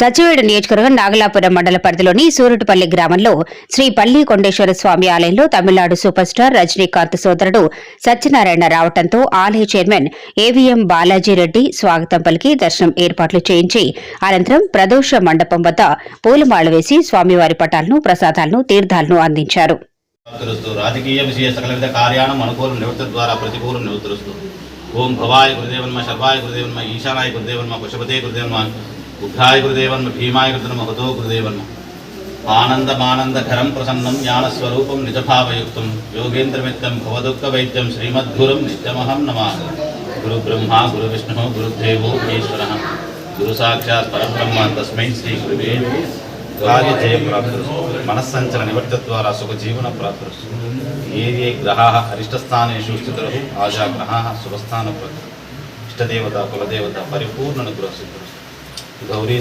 సచివేడు నియోజకవర్గం నాగలాపురం మండల పరిధిలోని సూరటుపల్లి గ్రామంలో శ్రీ పల్లి కొండేశ్వర స్వామి ఆలయంలో తమిళనాడు సూపర్ స్టార్ రజనీకాంత్ సోదరుడు సత్యనారాయణ రావడంతో ఆలయ చైర్మన్ ఏవీఎం బాలాజీ రెడ్డి స్వాగతం పలికి దర్శనం ఏర్పాట్లు చేయించి అనంతరం ప్రదోష మండపం వద్ద పూలమాల వేసి స్వామివారి పటాలను ప్రసాదాలను తీర్థాలను అందించారు. రాజకీయ విషయ కార్యాణం అనుకూలం నివృత్తి ద్వారా ప్రతికూలం ఓం భవాయ గురుదేవన్మ శర్వాయ గురుదేవన్మ ఈశానాయ గురుదేవన్మ పశుపతే గురుదేవన్మ బుద్ధాయ గురుదేవన్మ భీమాయ గురుదేవన్మ హతో గురుదేవన్మ ఆనందమానందకరం ప్రసన్నం జ్ఞానస్వరూపం నిజభావయుక్తం. యోగేంద్రమిత్తం భవదుఃఖ వైద్యం శ్రీమద్గురం నిత్యమహం నమామి. గురు బ్రహ్మ గురు విష్ణు గురుదేవో ఈశ్వర గురు సాక్షాత్ పరబ్రహ్మ తస్మై శ్రీ గురువే నమః. కార్యజయ ప్రాప్తిరస్తు. మనస్సంచల నివర్త ద్వారా సుఖ జీవన ప్రాప్తిరస్తు. ఏ ఏ గ్రహా అరిష్టస్థానేషు స్థితులు ఆశా గ్రహా శుభస్థాన ప్రాప్తి ఇష్టదేవత కులదేవత పరిపూర్ణను అనుగ్రహ 우리